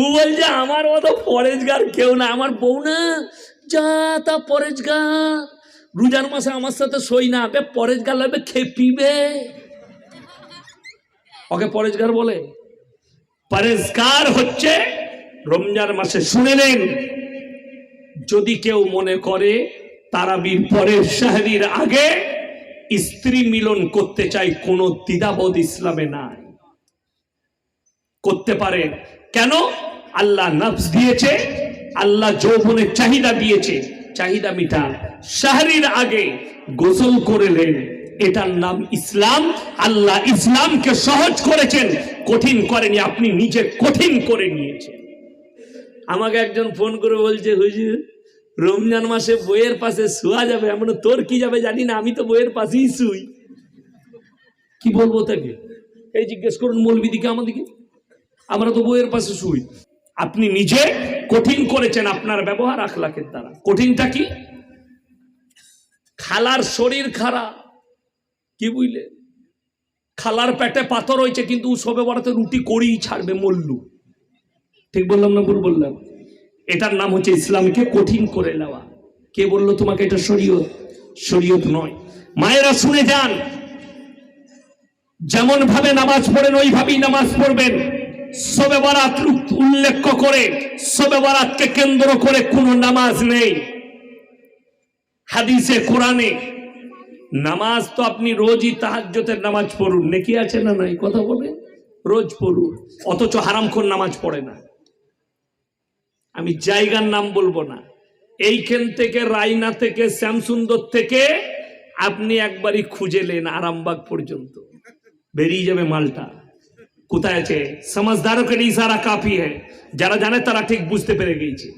ও বলছে, আমার মতো পরেজগার কেউ না, আমার বউ না। যা তা পরেজগার রোজার মাসে আমার সাথে সই না, বে পরেজগার লাগবে, খেপিবে। ওকে পরেজগার বলে পরেজগার হচ্ছে রমজান মাসে, শুনে নেন। যদি কেউ মনে করে তারাবির পরের শাহরির আগে স্ত্রী মিলন করতে চাই কোনো দ্বিধাবোধ ইসলামে নাই। করতে পারে কেন? আল্লাহ নফস দিয়েছে আল্লাহ যৌবনের চাহিদা দিয়েছে। চাহিদা মিটান। শাহরির আগে গোসল করেলেন। এটার নাম ইসলাম। আল্লাহ ইসলামকে সহজ করেছেন। কঠিন করেনি আপনি নিজে কঠিন করে নিয়েছেন। আমাকে একজন ফোন করে বলছে হুজুর রমজান মাসে বইয়ের পাশে শোয়া যাবে? এমন তোর কি যাবে জানি না আমি তো বইয়ের পাশেই শুই। কি বলব তাকে? এই জিজ্ঞেস করুন মৌলবিদিকে আমাদিকে আমরা তো বইয়ের পাশে শুই। আপনি নিজে কঠিন করেছেন আপনার ব্যবহার আখলাকের দ্বারা। কঠিনটা কি? খালার শরীর খারাপ। কি বুঝলে? খালার পেটে পাথর হয়েছে, কিন্তু সবে বড়াতে রুটি করেই ছাড়বে মল্লু। ঠিক বললাম না ভুল বললাম? এটার নাম হচ্ছে ইসলামকে কঠিন করে নেওয়া। কে বলল তোমাকে এটা শরীয়ত? শরীয়ত নয়। মায়েরা শুনে যান। যেমন ভাবে নামাজ পড়েন, ওইভাবেই নামাজ পড়বেন। সবে বরাত উল্লেখ করে, সবে বরাতকে কেন্দ্র করে কোনো নামাজ নেই। হাদিসে, কোরআনে নামাজ তো আপনি রোজই তাহাজ্জতের নামাজ পড়ুন। নেকি আছে না নাই? কথা বলে রোজ পড়ুন। অথচ হারামখোর নামাজ পড়ে না। আমি জায়গার নাম বলব না। এইখান থেকে, রায়না থেকে, শ্যামসুন্দর থেকে আপনি একবারই খুঁজেলেন আরামবাগ পর্যন্ত। বেরিয়ে যাবে মালটা। কোথায় আছে? সমাজদারও কে ইশারা কাফি হ্যাঁ যারা জানে তারা ঠিক বুঝতে পেরে গিয়েছে।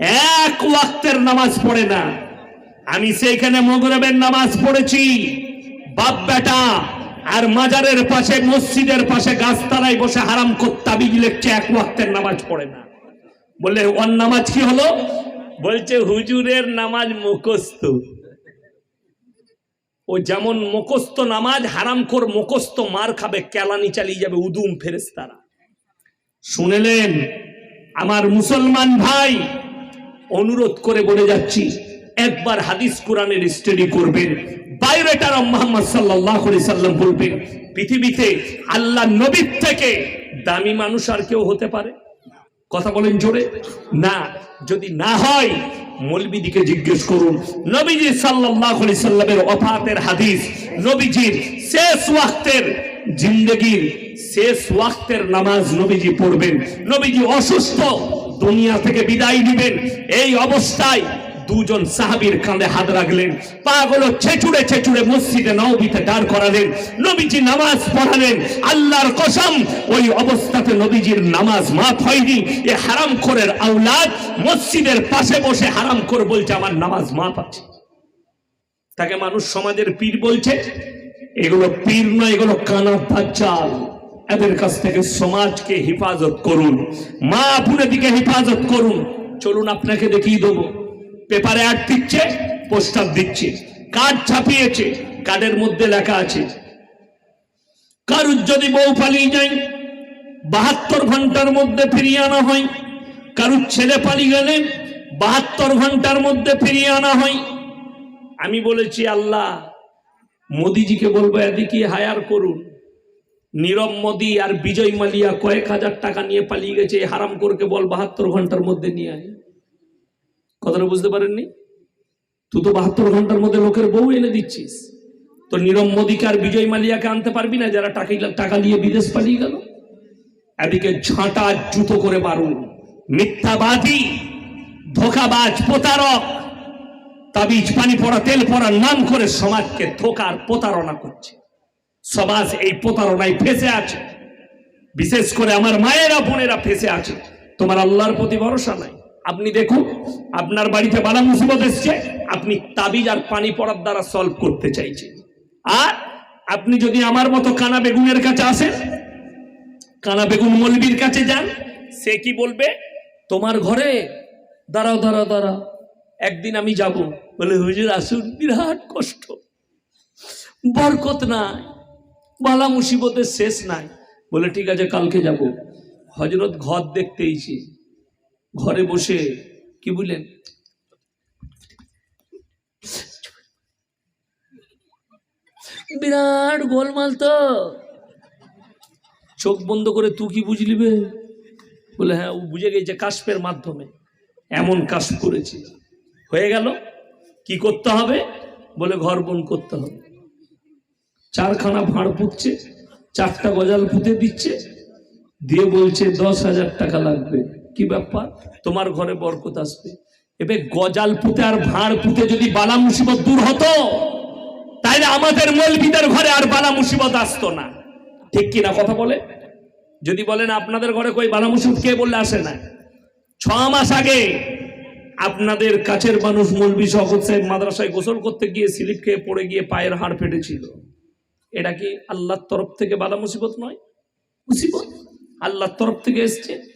এক ওয়াক্তের নামাজ পড়ে না। আমি সেইখানে মগরবের নামাজ পড়েছি। বাপ বেটা আর মাজারের পাশে, মসজিদের পাশে গাছতলায় বসে হারাম তাবিজ লিখছে, এক ওয়াক্তের নামাজ পড়ে না। বললে, ওর নামাজ কি হলো? বলছে, হুজুরের নামাজ মুখস্থ। ও যেমন মুখস্থ নামাজ হারাম কর মুখস্থ মার খাবে, কেলানি চালিয়ে যাবে উদুম ফেরেস্তারা শুনেলেন? আমার মুসলমান ভাই, অনুরোধ করে বলে যাচ্ছি, একবার হাদিস কোরআনের স্টাডি করবেন। বাইরেটার মোহাম্মদ সাল্লাহ সাল্লাম বলবেন পৃথিবীতে আল্লাহ নবীর থেকে দামি মানুষ আর কেউ হতে পারে? কথা বলেন জোরে। না, যদি না হয়, মলবিদিকে জিজ্ঞেস করুন। নবীজি সাল্লাল্লাহু সাল্লামের অফাতের হাদিস, নবীজির শেষ ওয়াক্তের জিন্দগির শেষ ওয়াক্তের নামাজ নবীজি পড়বেন। নবীজি অসুস্থ, দুনিয়া থেকে বিদায় নেবেন। এই অবস্থায় দুজন সাহাবীর কাঁধে হাত রাখলেন পাগুলো ছেচুড়ে ছেচুড়ে মসজিদে নবীতে দাঁড় করালেন, নবীজি নামাজ পড়ালেন, আল্লাহর কসম, ওই অবস্থাতে নবীজির নামাজ মাফ হয়নি, এ হারাম খোরের আউলাদ মসজিদের পাশে বসে হারাম খোর বলছে, আমার নামাজ মাফ আছে। তাকে মানুষ সমাজের পীর বলছে, এগুলো পীর নয়, এগুলো কানা চাল এদের কাছ থেকে সমাজকে হেফাজত করুন, মা আপুনের দিকে হেফাজত করুন। চলুন আপনাকে দেখিয়ে দেবো। পেপারে অ্যাড দিচ্ছে পোস্টার দিচ্ছে। কার্ড ছাপিয়েছে, কার্ডের মধ্যে লেখা আছে, কারুর যদি বউ পালিয়ে যায়, বাহাত্তর ঘণ্টার মধ্যে ফিরিয়ে আনা হয়, কারুর ছেলে পালিয়ে গেলে বাহাত্তর ঘণ্টার মধ্যে ফিরিয়ে আনা হয়। আমি বলেছি, আল্লাহ, মোদিজিকে বলব, এদিকে হায়ার করুন। নীরব মোদি আর বিজয় মালিয়া কয়েক হাজার টাকা নিয়ে পালিয়ে গেছে হারাম করকে বল বাহাত্তর ঘণ্টার মধ্যে নিয়ে আয়। কথাটা বুঝতে পারেননি? তুই তো বাহাত্তর ঘণ্টার মধ্যে লোকের বউ এনে দিচ্ছিস। তো নীরব মোদীকে আর বিজয় মালিয়াকে আনতে পারবি না, যারা টাকা টাকা নিয়ে বিদেশ পালিয়ে গেল? এদিকে ঝাঁটা জুতো করে মারুন মিথ্যাবাদী, ধোকাবাজ, প্রতারক। তাবিজ, পানি পড়া, তেল পড়ার নাম করে সমাজকে ধোকার প্রতারণা করছে। সমাজ এই প্রতারণায় ফেসে আছে। বিশেষ করে আমার মায়েরা, বোনেরা ফেসে আছে। তোমার আল্লাহর প্রতি ভরসা নাই। আপনি দেখুন, আপনার বাড়িতে বালা মুসিবত এসছে, আপনি তাবিজ আর পানি পড়ার দ্বারা সলভ করতে চাইছেন। আর আপনি যদি আমার মতো কানা বেগুনের কাছে আসেন, কানা বেগুন মলবির কাছে যান, সে কি বলবে? তোমার ঘরে, দাঁড়াও দাঁড়াও দাঁড়াও, একদিন আমি যাব। বলে, হুজুর, আসুন, বিরাট কষ্ট। বরকত নাই, বালা মুসিবতের শেষ নাই। বলে, ঠিক আছে, কালকে যাব। হজরত ঘর দেখতে এইছে ঘরে বসে কি বুঝলেন বিরাট গোলমাল তো। চোখ বন্ধ করে তুই কি বুঝলিবে বলে হ্যাঁ ও বুঝে গেছে কাশ্পের মাধ্যমে। এমন কাশ করেছি। হয়ে গেল? কি করতে হবে? বলে, ঘর বন করতে হবে। চারখানা ভাঁড় পুঁতছে, চারটা গজাল পুঁতে দিচ্ছে, দিয়ে বলছে, দশ হাজার টাকা লাগবে। কি ব্যাপার? তোমার ঘরে বরকত আসবে। এবার গজাল পুঁতে আর ভাঁড় পুঁতে যদি বালা মুসিবত দূর হতো, তাইলে আমাদের মলবিদের ঘরে আর বালা মুসিবত আসতো না। ঠিক কিনা কথা বলে? যদি বলেন আপনাদের ঘরে কই বালা মুসিবত, কে বললে আসে না? ছ মাস আগে আপনাদের কাছের মানুষ মলবি শকত সাহেব মাদ্রাসায় গোসল করতে গিয়ে স্লিপ খেয়ে পড়ে গিয়ে পায়ের হাড় ফেটেছিল। এটা কি আল্লাহর তরফ থেকে বালা মুসিবত নয়? মুসিবত? আল্লাহর তরফ থেকে এসছে?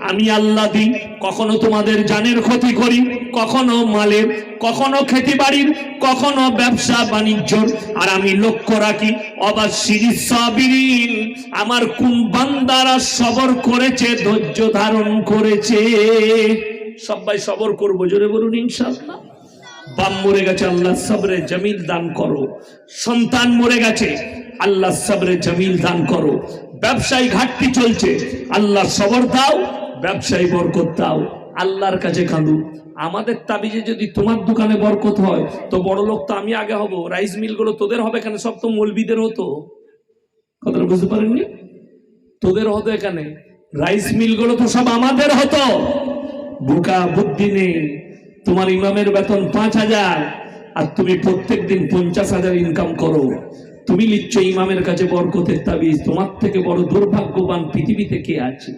আমি আল্লাহ দিই কখনো তোমাদের জানের ক্ষতি করি, কখনো মালের, কখনো খেতি বাড়ির কখনো ব্যবসা বাণিজ্যর। আর আমি লক্ষ্য রাখি অবাক সাবিরিন, আমার কোন বান্দারা সবর করেছে, ধৈর্য ধারণ করেছে। সবাই সবর করব, জোরে বলুন ইনশাআল্লাহ। বাপ মরে গেছে আল্লাহ সবরে জমিল দান করো। সন্তান মরে গেছে আল্লাহ সবরে জমিল দান করো। ব্যবসায় ঘাটতি চলছে, আল্লাহ সবর দাও ব্যবসায়ী বরকত দাও, আল্লাহর কাছে কাঁদু আমাদের তাবিজে যদি তোমার দোকানে বরকত হয়, তো বড় লোক তো আমি আগে হব। রাইস মিলগুলো তোদের হবে কেন? সব তো মলবিদের হতো কথাটা বুঝতে পারেননি? তোদের হতো এখানে। রাইস মিলগুলো তো সব আমাদের হতো। বোকা বুদ্ধি নেই। তোমার ইমামের বেতন পাঁচ হাজার, আর তুমি প্রত্যেক দিন পঞ্চাশ হাজার ইনকাম করো। তুমি নিচ্ছ ইমামের কাছে বরকতের তাবিজ। তোমার থেকে বড় দুর্ভাগ্যবান পৃথিবীতে কে আছে?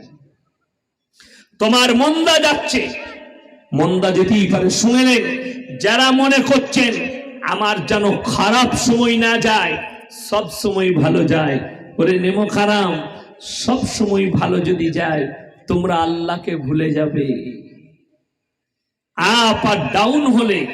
তোমার মন্দা যাচ্ছে। মন্দা যেতেই পারে, শুনে নেন যারা মনে করছেন, আমার যেন খারাপ সময় না যায়, সব সময় ভালো যায়। ওরে নেমো খারাম, সব সময় ভালো যদি যায়, তোমরা আল্লাহকে ভুলে যাবে। আপ আর ডাউন হলে,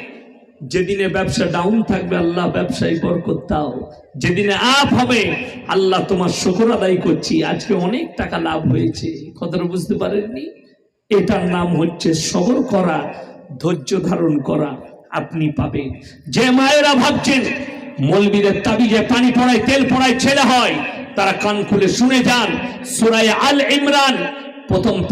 যেদিনে ব্যবসা ডাউন থাকবে, আল্লাহ ব্যবসায় বরকত দাও। যেদিনে আপ হবে, আল্লাহ তোমার শুকর আদায় করছি। আজকে অনেক টাকা লাভ হয়েছে। কথাটা বুঝতে পারেননি? এটার নাম হচ্ছে সবর করা, ধৈর্য ধারণ করা আপনি পাবেন। যে মায়েরা ভাবছেন মলবিদের তাবিজে পানি পড়ায়, তেল পড়ায় ছেলে হয়, তারা কান খুলে শুনে যান। সুরায় আল ইমরান প্রথম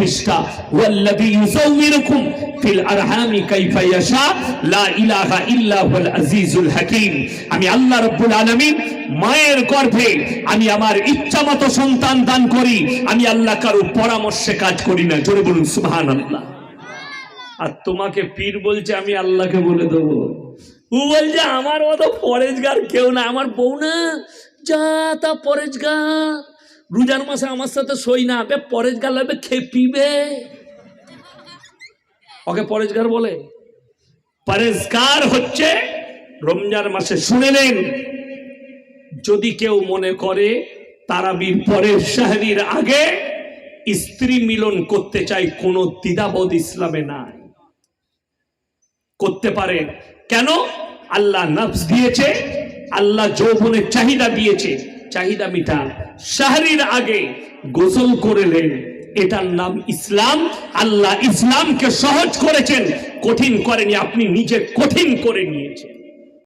আমি আল্লাহ রাব্বুল মায়ের গর্ভে আমি আমার ইচ্ছামতো সন্তান দান করি। আমি আল্লাহ কারও পরামর্শে কাজ করি না। জোরে বলুন, সুবহানাল্লাহ। আর তোমাকে পীর বলছে, আমি আল্লাহকে বলে দেবো। ও বলছে, আমার মতো পরেজগার কেউ না, আমার বউ না? যা তা পরেজগার রোজার মাসে আমার সাথে সই না বে পরেজগার লাগবে খেপিবে। ওকে পরেজগার বলে পরেজগার হচ্ছে রমজান মাসে শুনে নেন, যদি কেউ মনে করে তারাবির পরের শাহরির আগে স্ত্রী মিলন করতে চাই কোনো দ্বিধাবোধ ইসলামে নাই। করতে পারে। কেন? আল্লাহ নফস দিয়েছে, আল্লাহ যৌবনের চাহিদা দিয়েছে। চাহিদা মিটান। শাহরির আগে গোসল করলেন। এটার নাম ইসলাম। আল্লাহ ইসলামকে সহজ করেছেন। কঠিন করেনি, আপনি নিজে কঠিন করে নিয়েছেন।